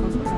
감사합니다.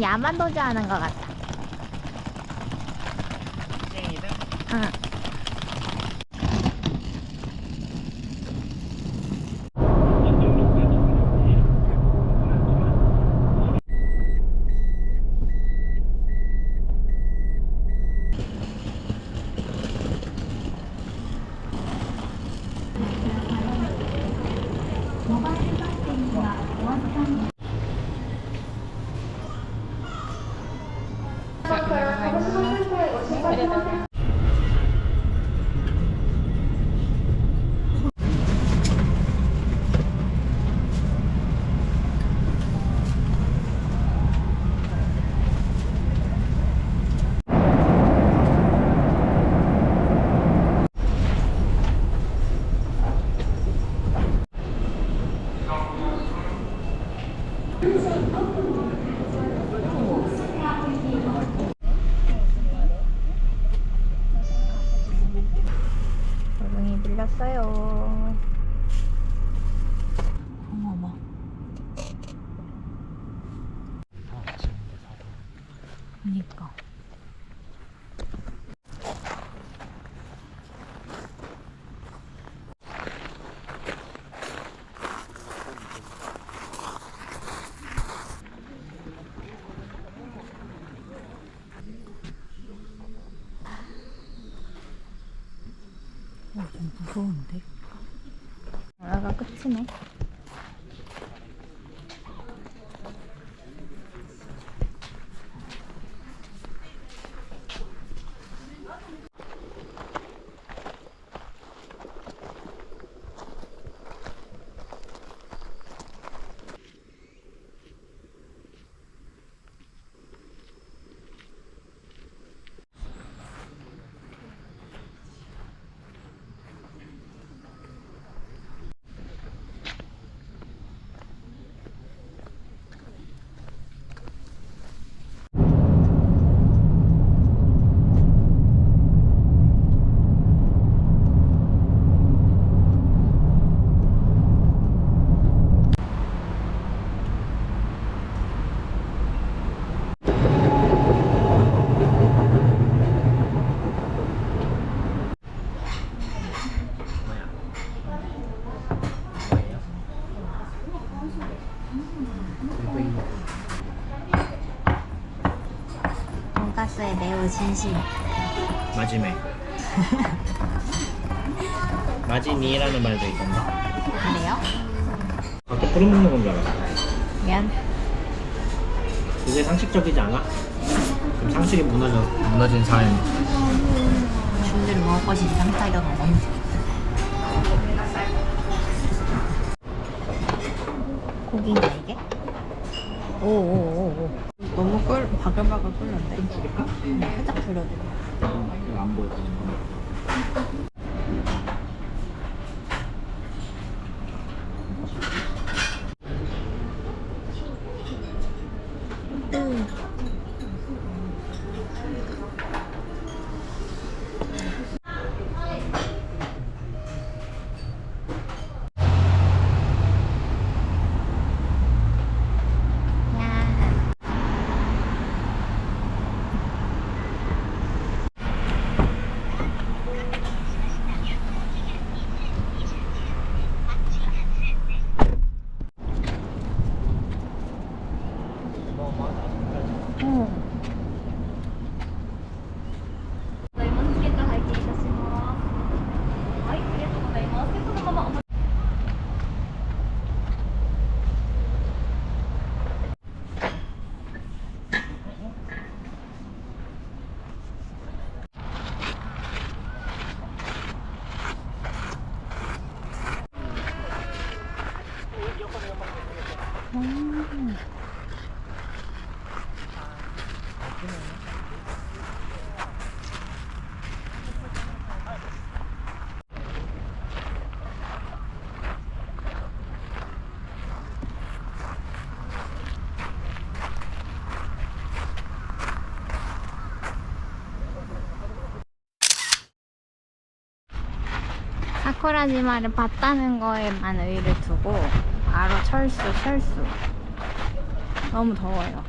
야만 도주하는 것 같아. 응. 얼굴이 빌렸어요. 어머 어머. 그니까. 어, 좀 무서운데? 여기가 끝이네. 돈가스에 매우 진심. 마지막에 마지니라는 말도 있던데 그래요? 아까 뿌리 먹는 건 줄 알았어 미안. 그게 상식적이지 않아? 그럼 상식이 무너져 무너진 사연 준비를 먹을 것이 상타이가 너무 고기인가 이게? 오오오오 바글바글 끓는데? 살짝 줄여줘 이거 안 보여 사쿠라지마를 봤다는 거에만 의의를 두고 바로 철수 철수. 너무 더워요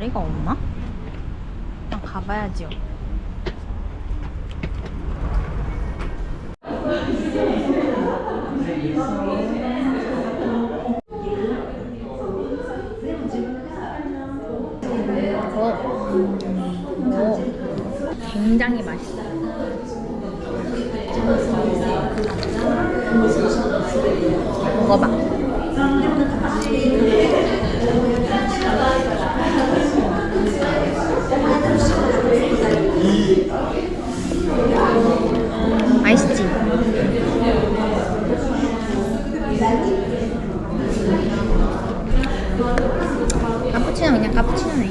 자리가 없나? 그냥 가봐야지요 어. 오. 굉장히 맛있어요. 먹어봐. 맛있지? 카푸치노 그냥 카푸치노네.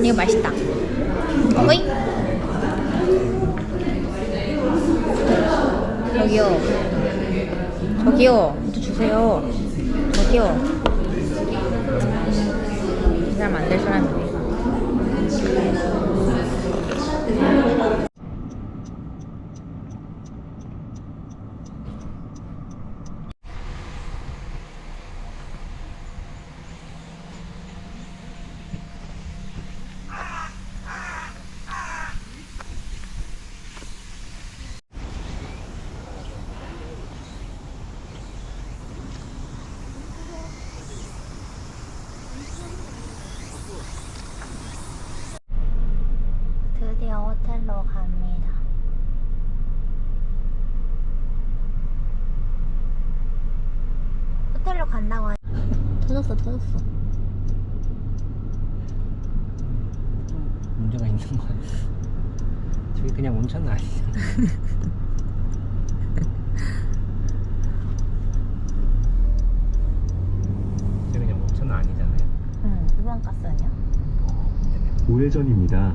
이거 맛있다. 어이? 저기요. 저기요. 또 주세요. 저기요. 이 사람 안 될 사람이네. 드디어 호텔로 갑니다. 호텔로 간다고 하... 터졌어, 터졌어. 문제가 있는 거 아니야? 저기 그냥 온천 아니잖아. 저기 그냥 온천 아니잖아요. 응, 이건 가스 아니야? 우회전입니다.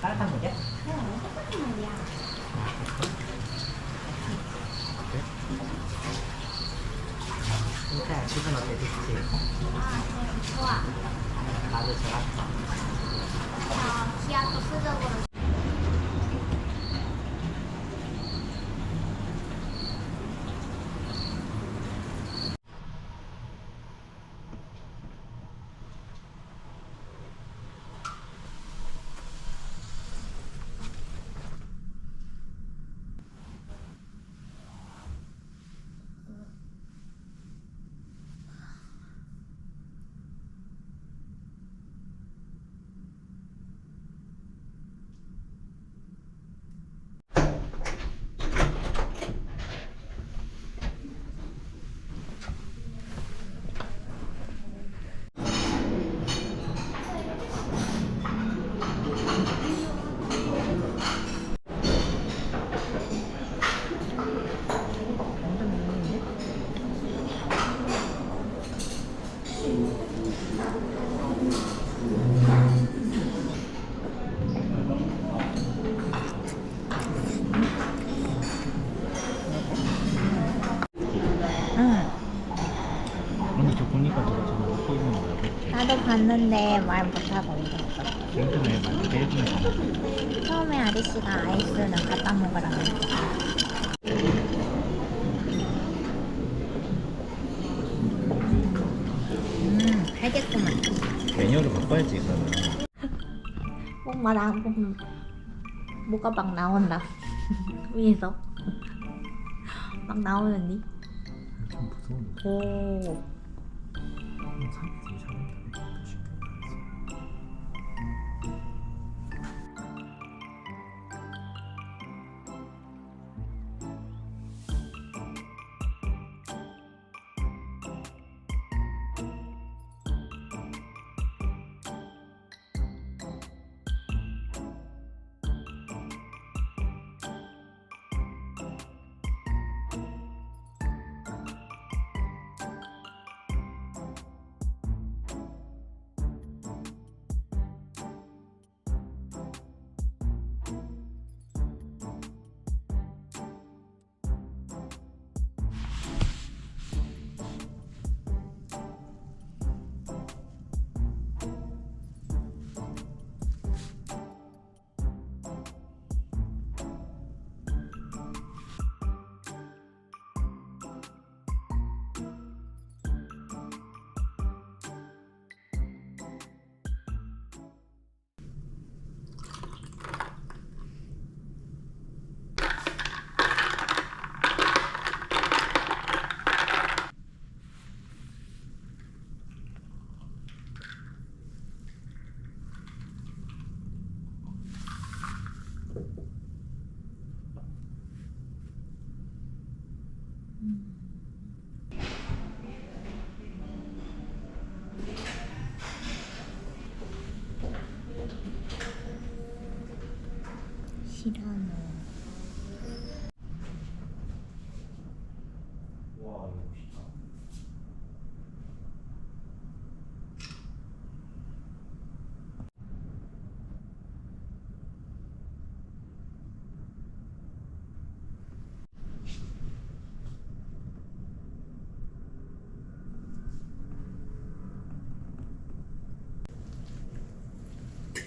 따뜻한 거냐? 진짜 기분 어때? 좋지? 좋아. 나도 좋았어. 어, 기아도 수적으로. 나도 봤는데 말 못하고 일본에 처음에 아저씨가 아이스는 갖다 먹으라고 했어. 음, 알겠구만. 메뉴를 바꿔야지 그러면 뭔가 나, 뭐, 뭐가 막 나온다. 위에서. 막 나오는데. 좀 무서운데 오. 사람들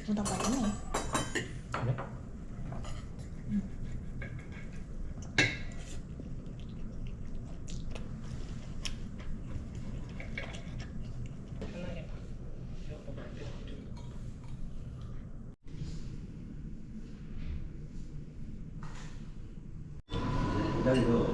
묻어버리네. 그래? 그러니까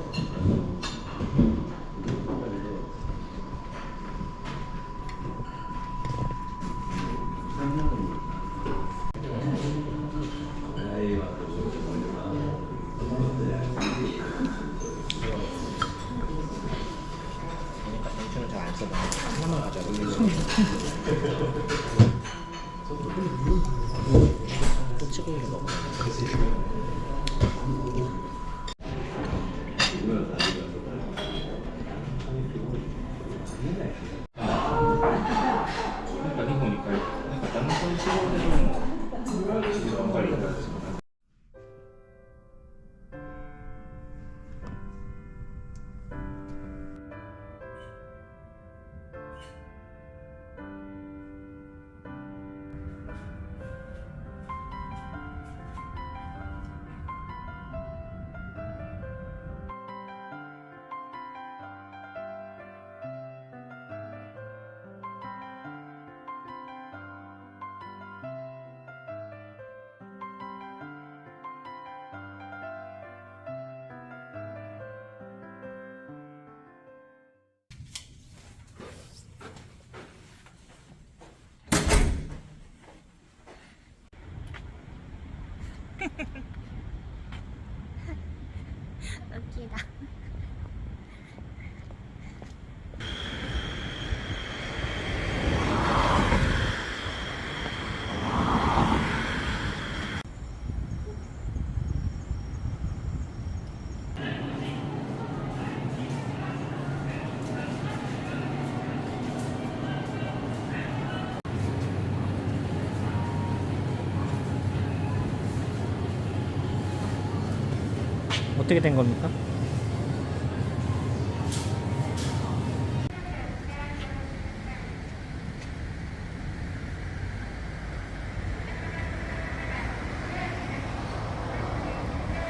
어떻게 된 겁니까?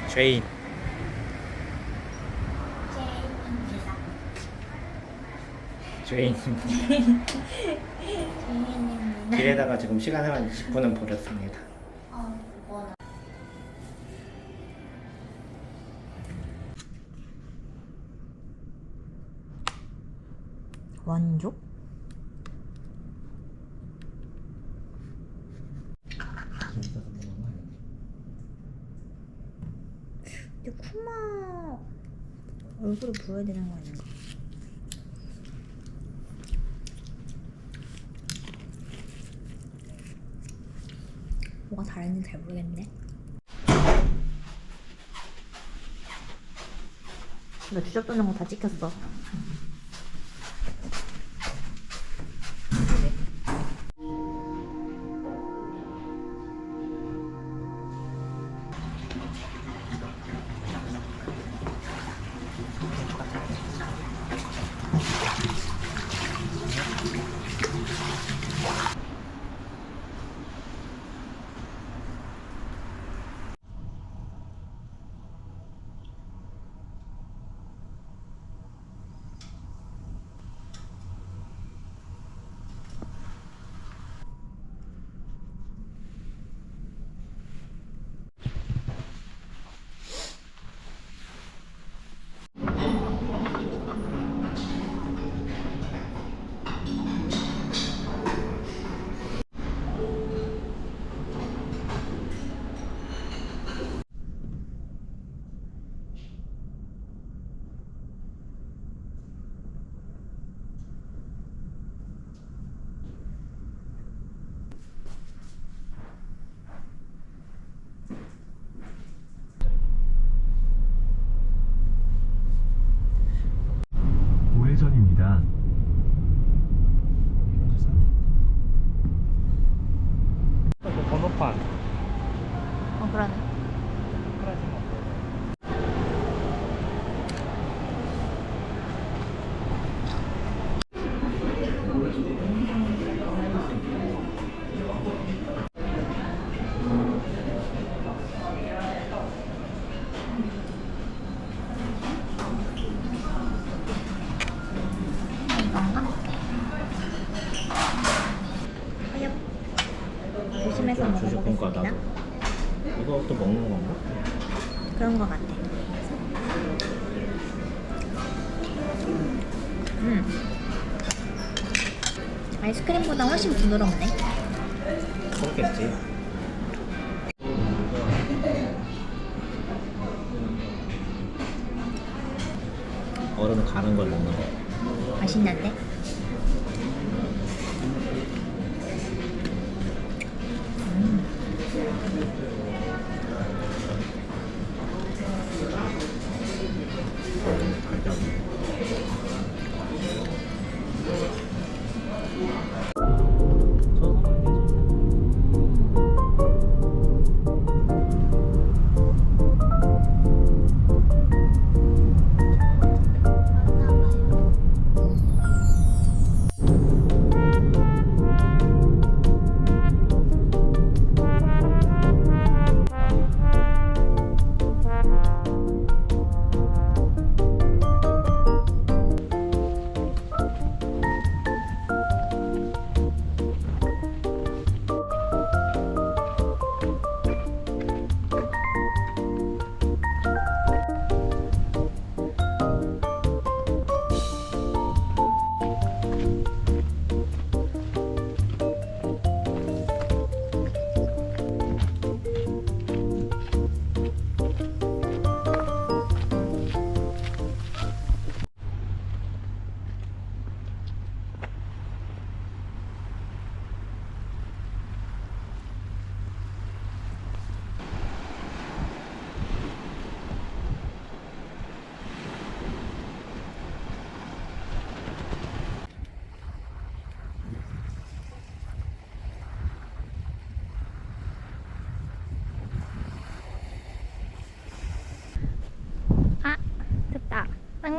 죄인 죄인 죄인입니다. 길에다가 지금 시간을 한 20분은 버렸습니다 완족? 근데 쿠마 얼굴을 보여야 되는 거 아닌가? 뭐가 다른지 잘 모르겠네. 나 주접 도는 거 다 찍혔어. 그런 거 같아. 음. 아이스크림보다 훨씬 부드럽네. 그렇겠지 얼음을 가는 걸 먹는 거 맛있는데?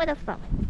아, 됐다. 딱 맞았어.